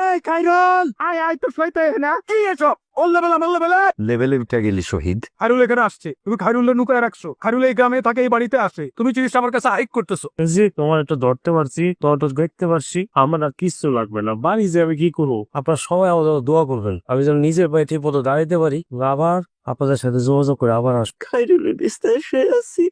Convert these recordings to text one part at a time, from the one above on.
এই খাইরুল আয় আয় তো শৈতে না? কি এসব? লেভেলে উঠে গেলি শহীদ। খাইরুল এখানে আসছে। তুমি খাইরুলের নুকায় রাখছো। খাইরুল এই গ্রামে থাকে এই বাড়িতে আসে। তুমি জিনিসটা আমার কাছে হাইক করতেছো। জি তোমার একটু ধরতে পারছি তোমার দেখতে পারছি। আমার আর কিচ্ছু লাগবে না। বাড়ি যে আমি কি করব? আপনারা সবাই জন্য দোয়া করবেন। আমি যেন নিজের পায়ে ঠিক মতো দাঁড়াইতে পারি। আবার আপনাদের সাথে যোগাযোগ করে আবার আসব। খাইরুলের বিস্তার সে আছি।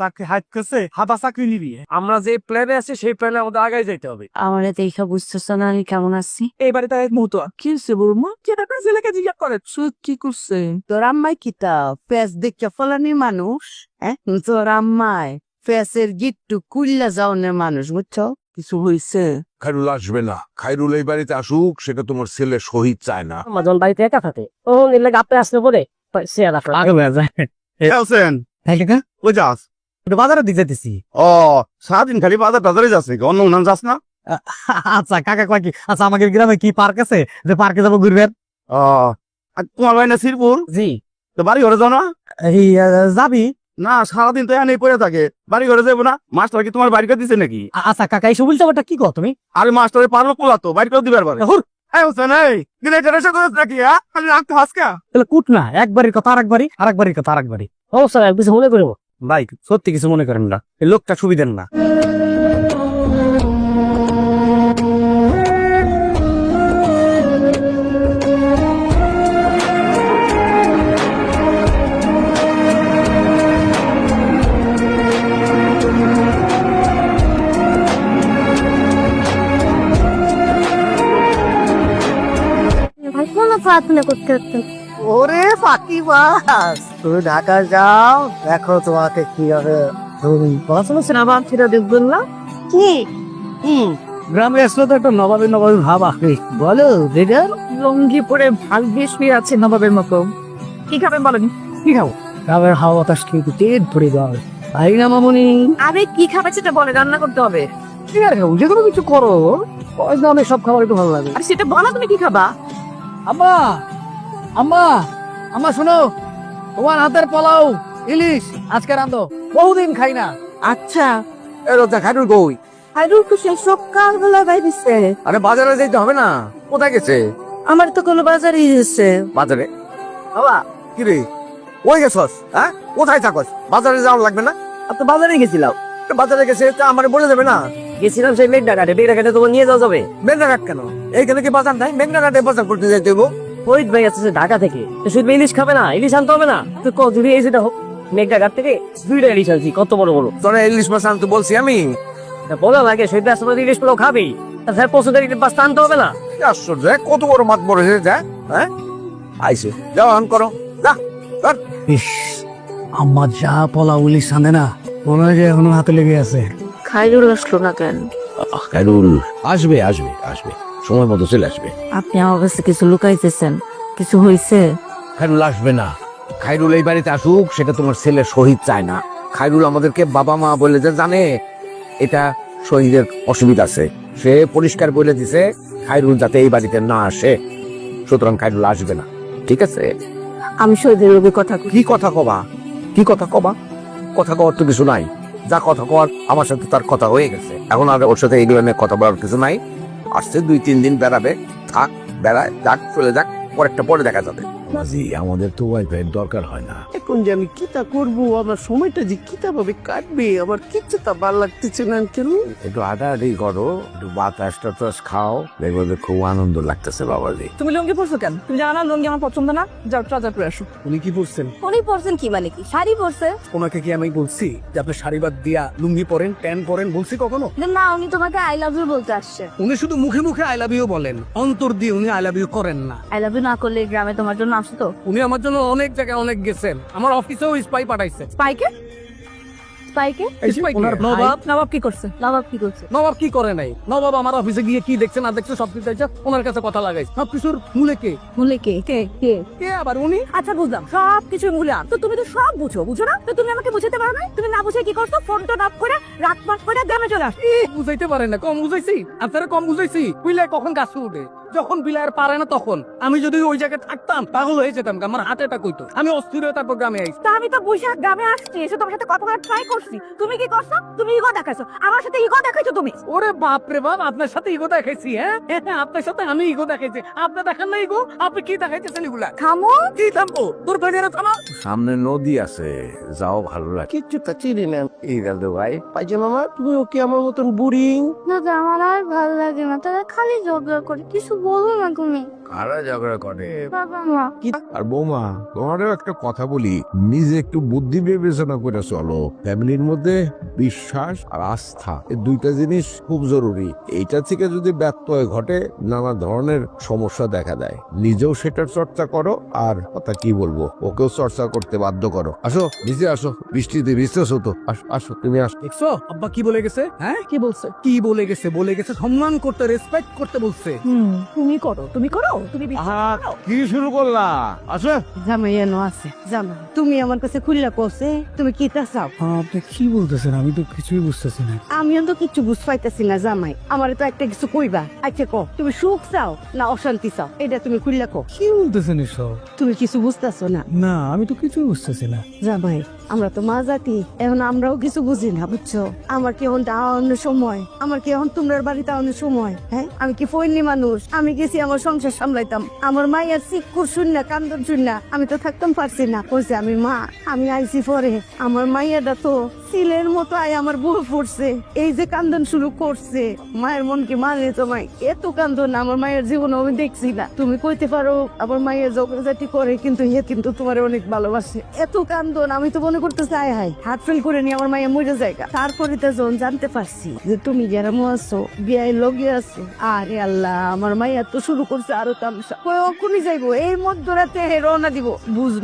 চাকরি হাইক করছে হাতা চাকরি নিবি। আমরা যে প্ল্যানে আছি সেই প্ল্যানে আমাদের আগায় যাইতে হবে। আমার দেখা বুঝতেছ না আমি কেমন আছি? এই বাড়িতে এক মুহূর্ত কি হচ্ছে বলব কেটা করে ছেলেকে জিজ্ঞাসা করে? সুদ কি করছে? তোর আম্মাই কিতা পেঁচ দেখে ফলানি মানুষ হ্যাঁ? তোর আম্মাই পেঁচের গিট্টু কুল্লা যাওনের মানুষ বুঝছ? কিছু হইছে? খাইরুল আসবে না। খাইরুল এই বাড়িতে আসুক সেটা তোমার ছেলে শহীদ চায় না। আমার বাড়িতে একা থাকে। ও নিলে গাপে আসতে পরে সে আগে যায়। হোসেন কই যাস? বাজারে দিতে দিছি ও সারাদিন খালি বাজার টাজারে যাস নাকি? অন্য যাস না? আচ্ছা কাকা কয় কি? আচ্ছা আমাদের গ্রামে কি পার্ক আছে? যে পার্কে যাব ঘুরবেন ও তোমার ভাই না শ্রীপুর? জি। তো বাড়ি ঘরে যাও না? এই যাবি? না সারাদিন তো এখানে পড়ে থাকে। বাড়ি ঘরে যাব না? মাস্টার কি তোমার বাড়ি করে দিছে নাকি? আচ্ছা কাকা এই ব্যাপারটা কি কর তুমি? আরে মাস্টারে পারব পোলা তো বাড়ি করে দিবার পারে। হ্যাঁ? কুট একবারই কথা আরেকবারই আরেকবারই কথা আরেকবারই। ও স্যার কিছু মনে করব। ভাই, সত্যি কিছু মনে করেন না। লোকটা সুবিধের না। প্রার্থনা করতে করতেন ওরে ফাতিবাস তুমি ঢাকা যাও দেখো তোমাকে কীভাবে ধরি পড়াশোনা সিনেমা দেখবেন না কি? গ্রামে আসলে তো একটা নবাবী নবাবী ভাব আসে বলো লঙ্গি পরে ভালো বেশ শুয়ে আছে নবাবের মতো। কি খাবেন বলেন? কি খাব? গ্রামের হাওয়া বাতাস খেয়ে তো পেট ভরে দেওয়া হবে তাই না মামনি? আরে কি খাবে সেটা বলে রান্না করতে হবে। কি আর খাব। যে কোনো কিছু করো। পয়সা অনেক সব খাবার একটু ভালো লাগে। আর সেটা বলো তুমি কি খাবা? আম্মা আম্মা আম্মা শোনো তোমার হাতের পোলাও ইলিশ আজকে রান্ধো। বহুদিন খাই না। আচ্ছা এ রোজা খাইরুল কই? হারুর খুশি সকালবেলা বাইরেছে আরে বাজারে যাইতে হবে না? কোথায় গেছে? আমার তো কোনো বাজারই এসেছে বাজারে? বাবা কি রে ওই গেছস? হ্যাঁ? কোথায় থাকস? বাজারে যাওয়া লাগবে না? আর তো বাজারে গেছিলাম। তো বাজারে গেছে তা আমার বলে যাবে না? গেছিলাম সেই মেঘনা ঘাটে মেঘনা ঘাটে তোমার নিয়ে যাওয়া যাবে? মেঘনাঘাট কেন? এইখানে কি বাজার নাই? মেঘনাঘাটে বাজার করতে ফরিদ ভাই আছে সে ঢাকা থেকে। শুধু ইলিশ খাবে না ইলিশ আনতে হবে না। তো কত যদি এই যেটা হোক মেঘনা ঘাট থেকে দুইটা ইলিশ আনছি কত বড় বড়। তোরা ইলিশ মাছ আনতে বলছি আমি? তা বলা লাগে শহীদ আসলে ইলিশ পছন্দের ইলিশ মাছ আনতে হবে না। আশ্চর্য? কত বড় মাছ বড় হয়েছে যা হ্যাঁ? আইসে যাও অন করো। যা। ইস আম্মা যা পোলাও ইলিশ আনে না মনে হয় যে এখনও হাতে লেগে আছে। খাইরুল আসলো না কেন? খাইরুল আসবে আসবে আসবে। সময় মতো চলে আসবে। আপনি আমার কাছে কিছু লুকাইতেছেন। কিছু হয়েছে খাইরুল আসবে না। খাইরুল এই বাড়িতে আসুক সেটা তোমার ছেলে শহীদ চায় না। খাইরুল আমাদেরকে বাবা মা বলে যে জানে এটা শহীদের অসুবিধা আছে। সে পরিষ্কার বলে দিছে খাইরুল যাতে এই বাড়িতে না আসে। সুতরাং খাইরুল আসবে না। ঠিক আছে? আমি শহীদের রবি কথা কই। কি কথা কবা? কি কথা কবা? কথা কওয়ার তো কিছু নাই। যা কথা কর আমার সাথে তার কথা হয়ে গেছে। এখন আর ওর সাথে এগুলো নিয়ে কথা বলার কিছু নাই। আসছে দুই, তিন দিন বেড়াবে, থাক, বেড়ায়, যাক, চলে যাক, পরেরটা পরে দেখা যাবে। জি আমাদের তো ওয়াইফাই দরকার হয় না। এখন যে আমি কিতা করব? আমার সময়টা যে কিতা ভাবে কাটবে? আমার কিচ্ছু তা ভালো লাগতেছে না কেন একটু হাঁটাহাঁটি করো একটু বাতাস টাতাস খাও দেখবে যে খুব আনন্দ লাগতেছে বাবাজি। তুমি লুঙ্গি পরছো কেন? তুমি জানো না লুঙ্গি আমার পছন্দ না? যাও ট্রাজার পরে আসো। উনি কি বলছেন উনি পরছেন কি মানে কি? শাড়ি পরছে। ওনাকে কি আমি বলছি যে আপনি শাড়ি বাদ দিয়া লুঙ্গি পরেন প্যান্ট পরেন বলছি কখনো? না উনি তোমাকে আই লাভ ইউ বলতে আসছে। উনি শুধু মুখে মুখে আই লাভ ইউ বলেন অন্তর দিয়ে উনি আই লাভ ইউ করেন না। আই লাভ ইউ না করলে গ্রামে তোমার জন্য আসতো তো। উনি আমার জন্য অনেক জায়গায় অনেক গেছেন। আমার অফিসেও স্পাই পাঠাইছে। স্পাইকে স্পাইকে ওনার নবাব? নবাব কি করছে? নবাব কি করছে? নবাব কি করে নাই? নবাব আমার অফিসে গিয়ে কি দেখছে না দেখছে সব কিছু ওনার কাছে কথা লাগাইছে। সব কিছুর মূলে কে? মূলে কে? কে? কে? কে আবার উনি? আচ্ছা বুঝলাম। সব কিছু মূলে তো তুমি তো সব বুঝো বুঝো না? তো তুমি আমাকে বুঝাতে পারো না? তুমি না বুঝে কি করছ? ফোন টোন অফ করে রাত মাত করে চলে আসো বুঝাইতে পারে না। কম বুঝাইছি। আপনারা কম বুঝাইছি। বুঝলে কখন গাছ উঠে? যখন বিলার পারে না তখন আমি যদি ওই জায়গায় থাকতাম পাগল হয়ে যেতাম আমার হাতে এটা কইতো। আমি অস্থির হয়ে তারপর গ্রামে আইছি। তা আমি তো বৈশাখ গ্রামে আসছি এসে তোমার সাথে কথা বলার ট্রাই করছি। তুমি কি করছ? তুমি ইগো দেখাইছো। আমার সাথে ইগো দেখাইছো তুমি। ওরে বাপ রে বাপ আপনার সাথে ইগো দেখাইছি হ্যাঁ? হ্যাঁ, আপনার সাথে আমি ইগো দেখাইছি। আপনি দেখান না ইগো আপনি কি দেখাইতেছেন এগুলা? থামো। কি থামবো? তোর ফেরিয়ারা থামা। সামনে নদী আছে যাও ভালো লাগে। কিচ্ছু তা চিনি না। এই দাদু ভাই পাইজে মামা? তুমিও কি আমার মতন বুড়ি? না আমার আর ভালো লাগে না। তারা খালি ঝগড়া করে কিছু বলো না তুমি। কারা ঝগড়া করে? বাবা মা আর বৌমা তোমারও একটা কথা বলি। নিজে একটু বুদ্ধি বিবেচনা করে চলো। ফ্যামিলির মধ্যে বিশ্বাস আর আস্থা এই দুইটা জিনিস খুব জরুরি। এইটা থেকে যদি ব্যত্যয় ঘটে নানা ধরনের সমস্যা দেখা দেয়। নিজেও সেটার চর্চা করো আর কথা কি বলব ওকেও চর্চা করতে বাধ্য করো। আসো নিচে আসো। বৃষ্টিতে বিশ্বাস হতো আসো আসো তুমি আসো দেখছ? আব্বা কি বলে গেছে হ্যাঁ? কি বলছে? কি বলে গেছে? বলে গেছে সম্মান করতে রেসপেক্ট করতে বলছে। হুম। তুমি করো তুমি করো তুমি কি শুরু করলা? আসো। জামাই এনো আছে জামাই তুমি আমার কাছে খুললা কছে তুমি কি তা চাও? আপনি কি বলতেছেন? আমি তো কিছুই বুঝতেছি না। আমিও তো কিছু বুঝ পাইতেছি না জামাই। আমার তো একটা কিছু কইবা। আচ্ছা কো তুমি সুখ চাও না অশান্তি চাও? এটা তুমি খুললা কো কি বলতেছেন এসব? তুমি কিছু বুঝতেছো না? না আমি তো কিছুই বুঝতেছি না। জামাই আমরা তো মা জাতি, এখন আমরাও কিছু বুঝি না, বুঝছ? আমার কি এখন দাওয়ানোর সময়? আমার কি এখন তোমরার বাড়িতে আওয়ানোর সময়? হ্যাঁ? আমি কি ফৈনি মানুষ? আমি গেছি আমার সংসার সামলাইতাম। আমার মায়ের শিক্ষুর শূন্য কান্দন শূন্য আমি তো থাকতাম পারছি না। কইছে, আমি মা, আমি আইছি পরে। আমার মাইয়াটা তো সিলের মতো আয় আমার বউ পড়ছে। এই যে কান্দন শুরু করছে। মায়ের মন কি মানে তোমায় এত কান্দন আমার মায়ের জীবন আমি দেখছি না। তুমি কইতে পারো, আমার মায়ের জগজাটি করে, কিন্তু ইয়ে কিন্তু তোমার অনেক ভালোবাসে। এত কান্দন, আমি তো মনে করতে চাই হাই হাত ফেল করে নিয়ে আমার মায়ের মরে জায়গা তারপরে তো যখন জানতে পারছি যে তুমি গেরামো আছো, বিয়ায় লগে আছো, আরে আল্লাহ, আমার মাইয়া তো শুরু করছে আরও তামসা। কখনই যাইবো? এই মধ্যরাতে রওনা দিব। বুঝ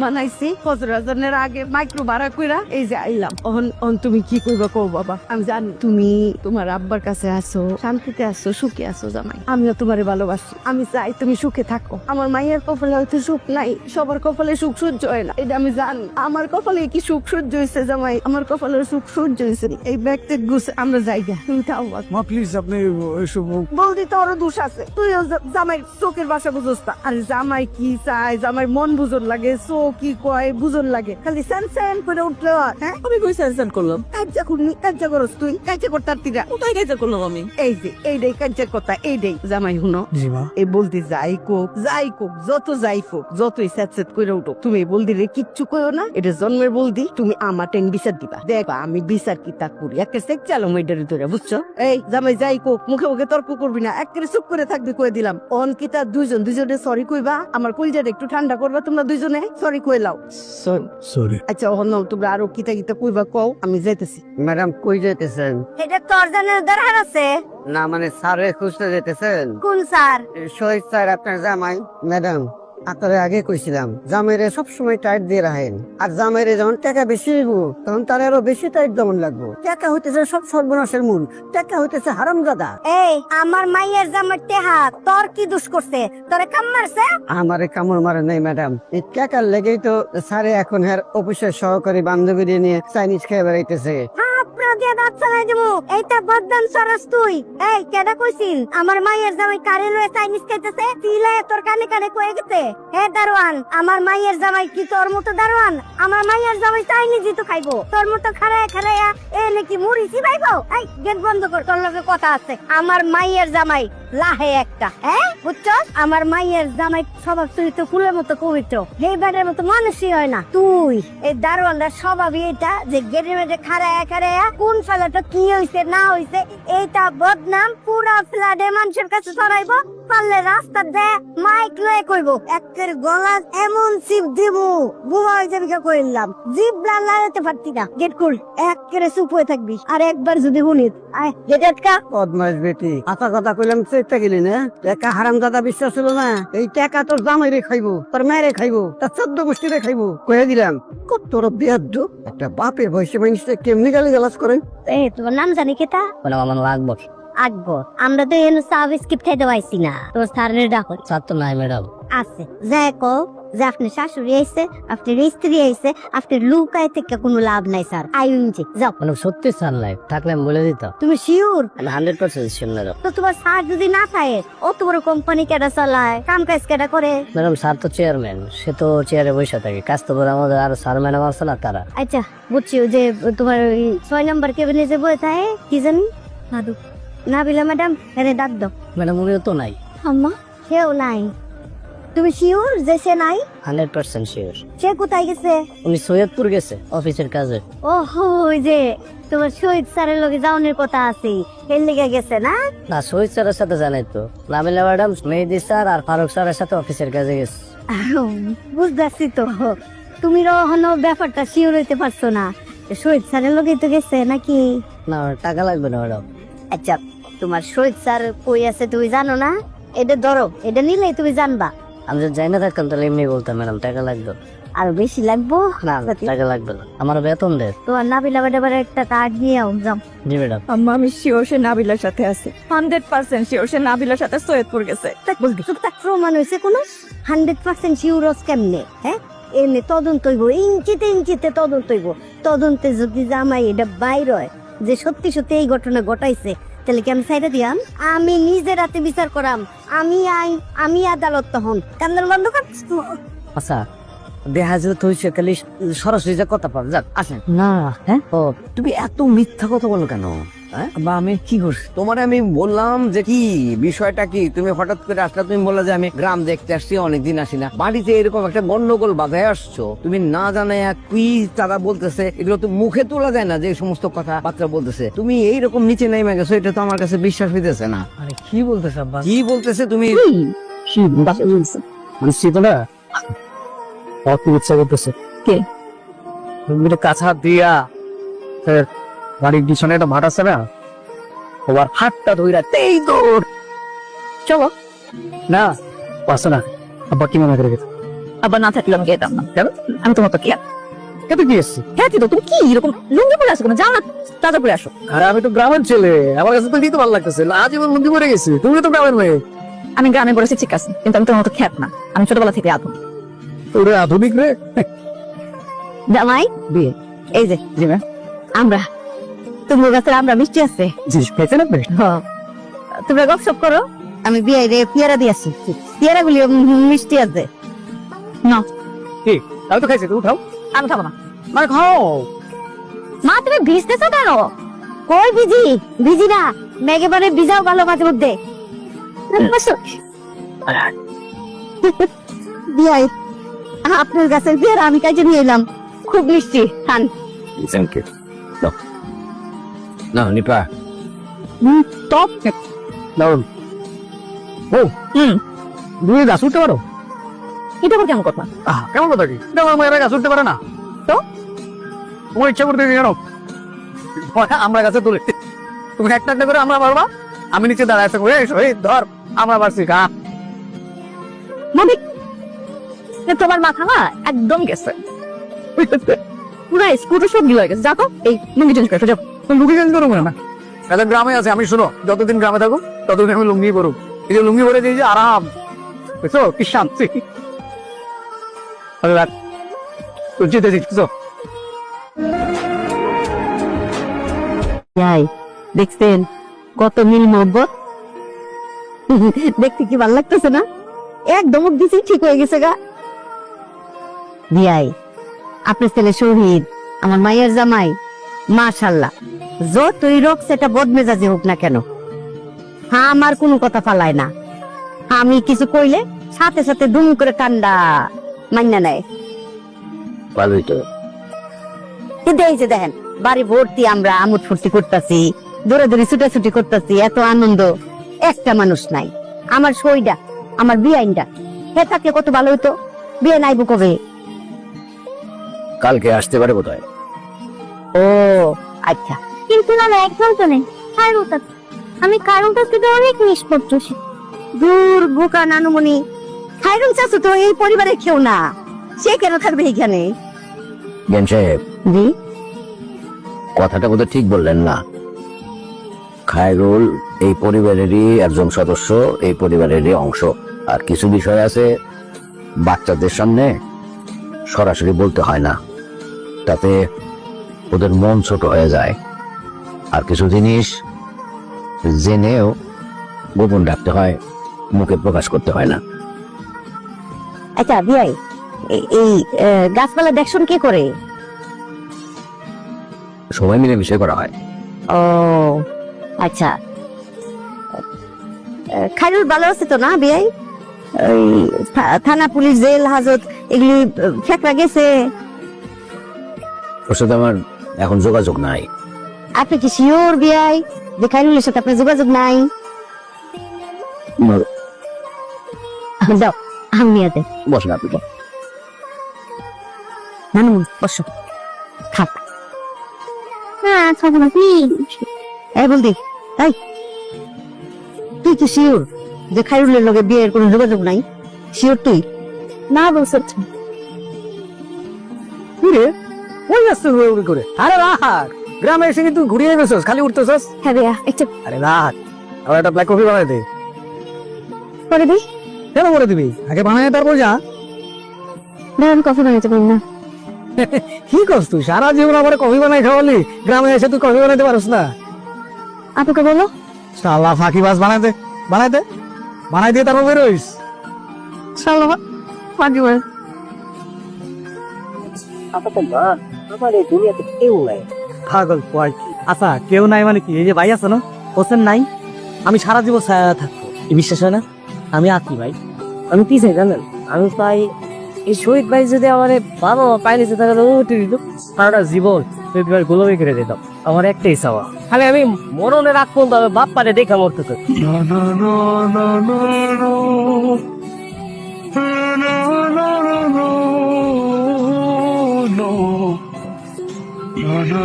ফজর আজানের আগে মাইক্রো ভাড়া কইরা, এই যে আইলাম। অহন তুমি কি কইবা কও বাবা? আমি জানি তুমি তোমার আব্বার কাছে আসো শান্তিতে আসো সুখে আসো জামাই। আমিও তোমারে ভালোবাসি। আমি চাই তুমি সুখে থাকো। আমার মায়ের কপালে হয়তো সুখ নাই সবার কপালে সুখ সহ্য হয় না। এটা আমি জানি। আমার কপালে কি সুখ সহ্য হয়েছে জামাই? আমার কপালে সুখ সহ্য হয়েছে এই ব্যাগতে গুছে আমরা জায়গা তুমি তাও বল। মা প্লিজ আপনি ওইসব বলদি তোরও দোষ আছে। তুই জামাই চোখের বাসা বুঝোস না। আর জামাই কি চাই জামাই মন বুঝন লাগে চো কি কয় বুঝন লাগে। খালি স্যান স্যান করে উঠল হ্যাঁ আমি কই স্যান করলাম। করনি করস তুই করতার তিরা। কোথায় করলাম আমি? এই যে এইটাই কথা এইটাই জামাই হুনো এই বলতে যাই কোক যাই কোক যত যাই কোক যতই স্যাট স্যাট করে উঠো। তুমি এই বলদি রে কিচ্ছু কইও না এটা জন্মের বলদি তুমি আমার টেন বিচার দিবা। দেখবা আমি বিচার কি তা করি? একটা সেক চালো ধরে বুঝছ? এই জামাই যাই কোক মুখে মুখে তর্ক করবি না একেবারে চুপ করে থাকবি কয়ে দিলাম। অন কি দুইজন দুইজনে সরি কইবা? আমার কলজাটা একটু ঠান্ডা করবা তোমরা দুইজনে? সরি কই লাও। সরি সরি আচ্ছা অহন তোমরা আরও কিতা কিতা কইবা কও আমি যাইতেছি। ম্যাডাম কই যেতেছেন এটা তোর জানার দরকার আছে। না মানে স্যারে খুঁজতে যেতেছেন কোন স্যার? শহীদ স্যার আপনার জামাই। ম্যাডাম আপনারা আগে কইছিলাম জামাইরে সবসময় টাইট দিয়ে রাখেন। আর জামাইরে যখন টাকা বেশি হইব তখন তার আরও বেশি টাইট যেমন লাগবো। টাকা হইতেছে সব সর্বনাশের মূল টাকা হইতেছে হারামজাদা। এই আমার মাইয়ের জামার টেহা তোর কি দুষ করছে? তোরে কাম মারছে? আমারে কামড় মারে নাই ম্যাডাম। এই টাকার লেগেই তো স্যারে এখন হ্যার অফিসের সহকারী বান্ধবী নিয়ে চাইনিজ খেয়ে বেড়াইতেছে। আপনার দিয়ে দাঁত চালাই দেবো। এইটা বদনাম সরাস তুই। এই, কেডা কইছিন আমার মাইয়ের জামাই কারে লয়ে চাইনিজ খাইতেছে? তিলে তোর কানে কানে কয়ে গেছে। হে দারোয়ান, আমার মাইয়ের জামাই কি তোর মতো দারোয়ান? আমার মাইয়ের জামাই চাইনিজই তো খাইবো। তোর মতো খারায় খারায়া এ নাকি মুড়ি চিবাইবো? এই, গেট বন্ধ কর, তোর লগে কথা আছে। আমার মাইয়ের জামাই লাহে একটা হ্যাঁ? বুঝছ? আমার মাইয়ের জামাই স্বভাব চরিত্র ফুলের মতো পবিত্র। হে ব্যাডের মতো মানুষই হয় না। তুই, এই দারোয়ানরা স্বভাবই এটা যে গেটের মধ্যে খারায়া খারায়া কোন ফেলাটা কি হইছে, না হইছে, এইটা বদনাম, পুরা ফ্ল্যাটে মানুষের কাছে ছড়াইব। পারলে রাস্তা দে মাইক লয়ে কইব একের গলা এমন চিপ দিব বুমা হয়ে যাবি কা কইলাম লাগাতে পারতি না গেট খুল একেরে চুপ হয়ে থাকবি। আর একবার যদি আয় গেট আটকা। বদমাস বেটি আতা কথা কইলাম চেষ্টা গেলি না? টাকা হারাম দাদা বিশ্বাস হলো না? এই টাকা তোর জামাইরে খাইবো তোর মেয়েরে খাইবো তার চোদ্দ গোষ্ঠীরে খাইবো কয়ে দিলাম কত তোর বিয়াদ্দ? একটা বাপের বয়সে মানুষটা কেমনি গালি গালাজ করে? এ তোমার নাম জানি কেতা বলে আমার লাগবো আকবর। আমরা তো এখানে সার্ভিস কিপ খাইতে পাইছি না। তোমার স্যারের ডাকো। স্যার তো নাই ম্যাডাম। আছে। যাই কও যে আপনার শাশুড়ি আইছে আপনার স্ত্রী আইছে আপনার লুকায় থেকে কোনো লাভ নাই স্যার। আইনজি যাও। মানে সত্যি সানলাইট থাকলে আমি বলে দিতাম। তুমি শিওর? আমি হান্ড্রেড পার্সেন্ট শুনলে তো তোমার স্যার যদি না থাকে অত বড় কোম্পানি কেটা চালায় কাম কাজ কেটা করে? ম্যাডাম স্যার তো চেয়ারম্যান সে তো চেয়ারে বসে থাকে। কাজ তো করে আমাদের আর স্যার ম্যাডাম আছে না তারা। আচ্ছা বুঝছি যে তোমার ওই ছয় নম্বর কেবিনে যে বই থাকে কি জানি? নাদু নাবিলা ম্যাডাম এরে ডাক দাও। ম্যাডাম উনিও তো নাই। আম্মা সেও নাই। তুমি শিওর যে সে নাই? Hundred percent sure. সে কোথায় গেছে? উনি সৈয়দপুর গেছে অফিসের কাজে। ও ওই যে তোমার শহীদ স্যারের লগে যাওনের কথা আছে এর লেগে গেছে না? না শহীদ স্যারের সাথে জানাই তো। নামিলা ম্যাডাম মেহেদি স্যার আর ফারুক স্যারের সাথে অফিসের কাজে গেছে। বুঝতেছি তো। তুমি রহনো ব্যাপারটা শিওর হইতে পারছ না। শহীদ স্যারের লগে তো গেছে নাকি? না টাকা লাগবে না ম্যাডাম। আচ্ছা তোমার শহীদ স্যার কই আছে তুমি জানো না? এটা ধরো এটা নিলেই তুমি জানবা। আমি যদি যাই না থাকতাম তাহলে এমনি বলতাম ম্যাডাম টাকা লাগবে। আর বেশি লাগবো? না টাকা লাগবে না। আমার বেতন দে। তোমার নাবিলা ম্যাডামের একটা কার্ড নিয়ে আও যাও। জি ম্যাডাম। আম্মা আমি শিওর সে নাবিলার সাথে আছে। হান্ড্রেড পার্সেন্ট শিওর সে নাবিলার সাথে সৈয়দপুর গেছে। বলবি? চুপ থাক প্রমাণ হয়েছে কোনো? হান্ড্রেড পার্সেন্ট শিউরস কেমনে হ্যাঁ? এমনি তদন্ত হইব ইঞ্চিতে ইঞ্চিতে তদন্ত হইব। তদন্তে যদি জামাই এটা বাইর হয় যে সত্যি সত্যি এই ঘটনা ঘটাইছে তাহলে কি আমি সাইডে দিয়াম? আমি নিজে রাতে বিচার করাম। আমি আইন আমি আদালত তখন কান্দন বন্ধ কর আচ্ছা দেখা যেত হয়েছে খালি সরাসরি যা কথা পার যাক আসেন। না। হ্যাঁ? ও তুমি এত মিথ্যা কথা বলো কেন? হ্যাঁ? বা আমি কি করছি? তোমার আমি বললাম যে কি বিষয়টা কি? তুমি হঠাৎ করে আসলে তুমি বললে যে আমি গ্রাম দেখতে আসছি অনেকদিন আসি না। বাড়িতে এরকম একটা গন্ডগোল বাধায় আসছো তুমি না জানাই কি তারা বলতেছে এগুলো তো মুখে তোলা যায় না যে এই সমস্ত কথা বার্তা বলতেছে। তুমি এইরকম নিচে নেমে গেছো এটা তো আমার কাছে বিশ্বাস হইতেছে না। আরে কি বলতেছ আব্বা? কি বলতেছে তুমি? বুঝছি তো না অত ইচ্ছা করতেছে। কে? তুমি কাছা দিয়া বাড়ির পিছনে একটা মাঠ আছে না ওবার হাতটা ধইরা তেই দৌড়। চলো। না পারছে না। আব্বা কি মনে করে গেছে? আবার না থাকলে আমি যেতাম না। কেন? আমি তোমার তো কি কত কি এসছি? হ্যাঁ তো? তুমি কি এরকম লুঙ্গি পরে আসো কেন? যাও না তাজা পরে আসো। আরে আমি তো গ্রামের ছেলে। আমার কাছে তো দিতে ভালো লাগতেছে। আজ এবার মন্দির পড়ে গেছি। তুমি তো গ্রামের মেয়ে। আমি গ্রামে পড়েছি ঠিক আছে। কিন্তু আমি তোমার মতো খ্যাত না। আমি ছোটবেলা থেকে আধুন ওরে আধুনিক রে। জামাই? বিয়ে। এই যে জি ম্যাম আমরা তোমার কাছে আমরা মিষ্টি আছে। জি খেয়েছেন আপনি? তোমরা গপসপ করো। আমি বিয়ে রে পেয়ারা দিয়েছি পেয়ারা গুলি মিষ্টি আছে। কি? তাহলে তো খাইছে তুমি খাও। আমি খাব না। মানে খাও। মা তুমি ভিজতেছো কেন? কই ভিজি? ভিজি না। মেঘে পরে ভিজাও ভালো মাঝে মধ্যে। বিয়াই। আপনার কাছে বিয়ার আমি কাজে নিয়ে এলাম। খুব মিষ্টি খান থ্যাংক ইউ না নিপা। টপ দারুণ ও হুম। তুমি গাছ উঠতে পারো? এটা কেমন কথা? আহ, কেমন কথা কি? এটা আমার মায়েরা গাছ উঠতে পারে না। তো? তোমার ইচ্ছা করতে কেন আমরা গাছে তুলে। তুমি একটা একটা করে আমরা পারবা আমি নিচে দাঁড়ায় থাকব। এই এই ধর আমরা পারছি গা মানে তোমার মাথা না একদম গেছে। পুরো স্কুটার সব গিলে গেছে। যাকো এই লুঙ্গি চেঞ্জ করে যাও। লুঙ্গি চেঞ্জ করব না তাহলে গ্রামে আছে আমি শুনো যতদিন গ্রামে থাকো ততদিন আমি লুঙ্গি করুক এই যে লুঙ্গি পরে যে আরাম। বুঝছ কি শান্তি। যেতে দিচ্ছ যাই দেখছেন? কত মিল মহব্বত? দেখতে কি ভালো লাগতেছে না? একদম দিছি ঠিক হয়ে গেছে গা। বিয়াই আপনার ছেলে শহীদ আমার মায়ের জামাই মাশাল্লাহ। যতই রোগ সেটা বদমেজাজি হোক না কেন হ্যাঁ আমার কোনো কথা ফালায় না। আমি কিছু কইলে সাথে সাথে দুম করে কান্ডা মান্না নেয়। ভালোই তো। কিন্তু এই যে দেখেন বাড়ি ভর্তি আমরা আমোদ ফুর্তি করতেছি দৌড়ে দৌড়ে ছুটাছুটি করতেছি এত আনন্দ। একটা মানুষ নাই। আমার সইটা আমার বিয়াইনটা হে থাকলে কত ভালো হইতো? বিয়ে নাইবো কবে? কালকে আসতে পারে বোধ হয় ও আচ্ছা। কিন্তু না একদম তো নেই। কারণটা আমি কারণটা থেকে অনেক করতেছি দূর বোকা নানুমণি। খাইরুন চাচু তো এই পরিবারের কেউ না। সে কেন থাকবে এখানে? জ্ঞান সাহেব। জি? কথাটা বোধহয় ঠিক বললেন না। খায়রুল এই পরিবারেরই একজন সদস্য এই পরিবারেরই অংশ। আর কিছু বিষয় আছে বাচ্চাদের সামনে সরাসরি বলতে হয় না। তাতে ওদের মন ছোট হয়ে যায়। আর কিছু জিনিস জেনেও গোপন রাখতে হয় মুখে প্রকাশ করতে হয় না। আচ্ছা বিয়াই এই গাছপালা দেখশন কে করে? সবাই মিলে মিশে করা হয়। ও আচ্ছা। খাইরুল ভালো আছে তো না বিয়াই ওই থানা পুলিশ জেল হাজত এগুলি ফেকরা গেছে ওর সাথে আমার এখন যোগাযোগ নাই। আপনি কি শিওর বিয়াই যে খাইরুলের সাথে আপনার যোগাযোগ নাই? দাও আমি নিয়ে দেয় বসেন। আপনি নানু বসো। হ্যাঁ না এই বলদি এই। তুই তো শিওর যে খাইরুলের লগে বিয়ের কোনো যোগাযোগ নাই। শিওর তুই? না বলছে। রে? ওই আসছে উড়ে করে? আরে গ্রামে এসে কিন্তু ঘুরিয়ে গেছস খালি উঠতেছস? হ্যাঁ ভাইয়া একটা আরে আবার একটা ব্ল্যাক কফি বানাই দে। করে দিই? কেন করে দিবি? আগে বানায় তারপর যা। না আমি কফি বানাতে পারি না। কি করছ তুই? সারা জীবন আমার কফি বানাই খাওয়ালি গ্রামে এসে তুই কফি বানাইতে পারস না। আপুকে বলো। শালা ফাঁকি বাস বানাই দে বানাই দে বানাই দিয়ে তারপর বেরোইস। বল পাগল কয় কি? আচ্ছা কেউ নাই মানে কি? এই যে ভাই আছে না হোসেন নাই? আমি সারা জীবন ছায়া থাকব। এই বিশ্বাস হয় না? আমি আছি ভাই। আমি কি চাই জানেন? আমি পাই এই শহীদ ভাই যদি আমার বাবা মা পাইলে যেতে গেলে উঠে দিত। সারাটা জীবন শহীদ ভাই গোলামি করে দিতাম। আমার একটাই চাওয়া। খালি আমি মরণে রাখ পর্যন্ত বাপ পারে দেখা মরতে চাই।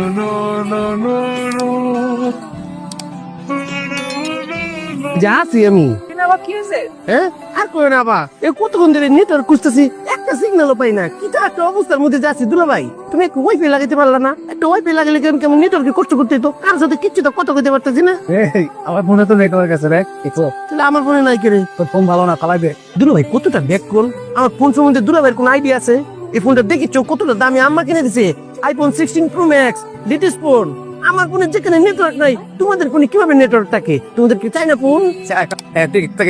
যাচ্ছি আমি। হ্যাঁ আর কই না বা। এ কতক্ষণ ধরে নেটওয়ার্ক খুঁজতেছি? একটা সিগন্যালও পাই না। কি একটা অবস্থার মধ্যে যাচ্ছি দুলা ভাই? তুমি একটু ওয়াইফাই লাগাইতে পারলা না? একটা ওয়াইফাই লাগালে কেমন কেমন নেটওয়ার্কে কষ্ট করতে তো কার সাথে কিচ্ছু তো কত করতে পারতেছি না। আমার ফোনে তো নেটওয়ার্ক আছে রে। দেখো তাহলে আমার ফোনে নাই করে? তোর ফোন ভালো না চালাই দে। দুলা ভাই কতটা ব্যাক কল আমার ফোন সম্বন্ধে দুলা ভাইয়ের কোন আইডিয়া আছে? এই ফোনটা দেখিচ্ছ কতটা দামি আম্মা কিনে দিছে? IPhone sixteen pro max latest phone আমার ফোনে যেখানে নেটওয়ার্ক নাই তোমাদের ফোনে কীভাবে নেটওয়ার্ক থাকে? তোমাদের কি চাই না ফোন হ্যাঁ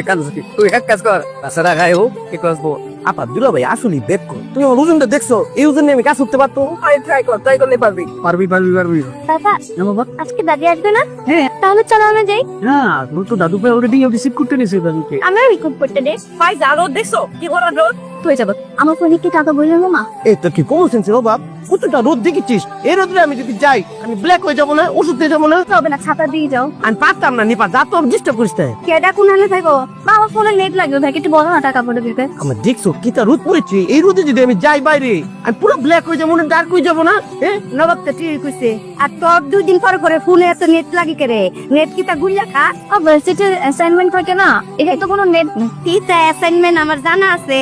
কাজ আছে তুই এক কাজ কর। তাছাড়া খাই হোক কি করব? আপা দুলা ভাই আসলে ব্যাক কল তুমি আমার ওজনটা দেখছ এই ওজন নিয়ে আমি কাজ করতে পারতো ট্রাই কর ট্রাই করলে পারবি। পারবি পারবি পারবি। দাদা বাবা। আজকে দাদি আসবে না? হ্যাঁ। তাহলে চলো আমরা যাই। হ্যাঁ তো দাদু ভাই অলরেডি রিসিভ করতে নিয়েছে দাদুকে। আমরা করতে দে। ভাই জানো দেখছ কি করা রোদ? তুই যাব। আমার ফোনে কি টাকা বলল মা? এই তো কি কমন সেন্সের অভাব। কতটা রোদ দেখেছিস? এই রোদে আমি যদি যাই আমি ব্ল্যাক হয়ে যাব না ওষুধ দিয়ে যাব না। হবে না ছাতা দিয়ে যাও। আমি পারতাম না নিপা যা তো ডিস্টার্ব করিস তাই। কেডা কোন হালে থাকো? মা আমার ফোনে নেট লাগবে ভাই একটু বলো না টাকা পড়ে দিতে। আমার দেখছ কিতা রোদ পড়েছে? এই রোদে যদি আমি যাই বাইরে আমি পুরো ব্ল্যাক হয়ে যাব না ডার্ক হয়ে যাব না? হ্যাঁ নবাব তো ঠিক কইছে। আর তোর দুই দিন পরে পরে ফোনে এত নেট লাগি করে? নেট কি তা গুলিয়া খা? ও ভার্সিটির অ্যাসাইনমেন্ট থাকে না। এটা তো কোনো নেট কি তা অ্যাসাইনমেন্ট আমার জানা আছে।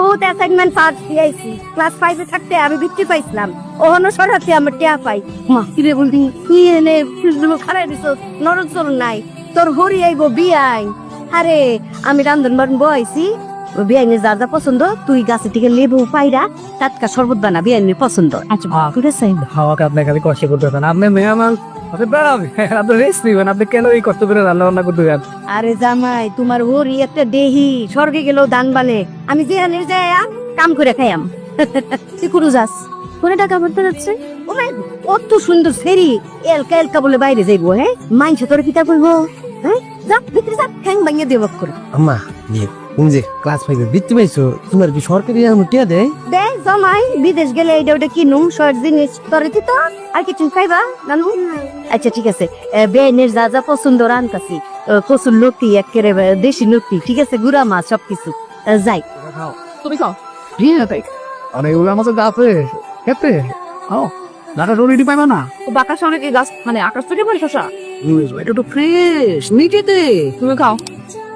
বহুত অ্যাসাইনমেন্ট পাস দিয়েছি ক্লাস ফাইভে থাকতে আমি বৃত্তি পাইছিলাম। ওহনো সরাতে আমার টিয়া পাই। মা কি রে বলদি কি এনে খারাই দিছ? নরক চল নাই। তোর হরি আইব বিয়াই আরে আমি রান্ধন বাড়ন বইছি বিয়াইনে যার যা পছন্দ তুই গাছে থেকে লেবু পাইরা টাটকা শরবত বানা বিয়াইনের পছন্দ। আচ্ছা ঠিক আছে হাওয়াকে আপনি খালি কষ্ট করতে না। আপনি আমার আপনি বেড়াবে। আপনি রেস্ট নিবেন। আপনি কেন এই কষ্ট করে রান্না বান্না করতে যান? আরে জামাই তোমার হরি একটা দেহি স্বর্গে গেলেও দান বানে আমি যেখানে যাই কাম করে খাইয়াম। তুই কুরু যাস? ফোনে টাকা পড়তে যাচ্ছে? ওরে কত সুন্দর সেরি। এলকা এলকা বলে বাইরে যাইবো হ্যাঁ মাইনছে তোর কিতা কইবো হ্যাঁ যা ভিতরে যা ঠ্যাং ভাঙিয়ে দেব করে আম্মা তুমি যে ক্লাস ফাইভে বৃত্তি পাইছো তোমার কি সরকারি টিয়া দেয়? দে জামাই বিদেশ গেলে এইটা ওটা কিনুম শর্ট জিনিস। তোর কি তো? আর কিছু খাইবা নানু? আচ্ছা ঠিক আছে। বেনের যা যা পছন্দ রান্তাছি কচুর লতি একেবারে দেশি লতি ঠিক আছে? গুড়া মাছ সবকিছু। আহ, যাই। তুমি খাও। দিয়ে তাই আর এগুলো আমাদের গাছে। খেতে। ও দাদা রোলিটি পাইবা না? বাতাস অনেক গাছ মানে আকাশ থেকে পড়ে শশা? এটা তো ফ্রেশ নিচেতে। তুমি খাও।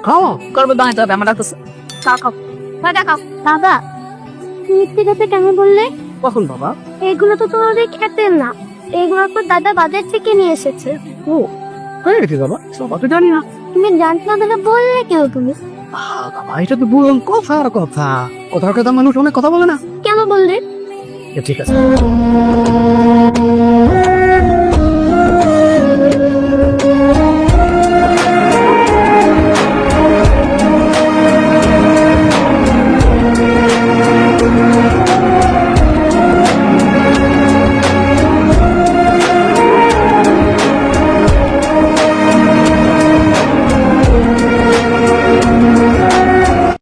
খাও। করবে বানাইতে হবে আমার ডাক্তার খাও খাও। ভাই টাকা দাদা মিথ্যে কথা কেন বললে? কখন বাবা? এগুলো তো তোমাদের খেতেন না। এগুলো তো দাদা বাজার থেকে নিয়ে এসেছে। ও কেন গেছে বাবা সব তো জানি না। তুমি জানতে না দাদা বললে কেন তুমি? বাবা এটা তো বলুন কথার কথা। কথার কথা মানুষ অনেক কথা বলে না। কেন বললে? ঠিক আছে।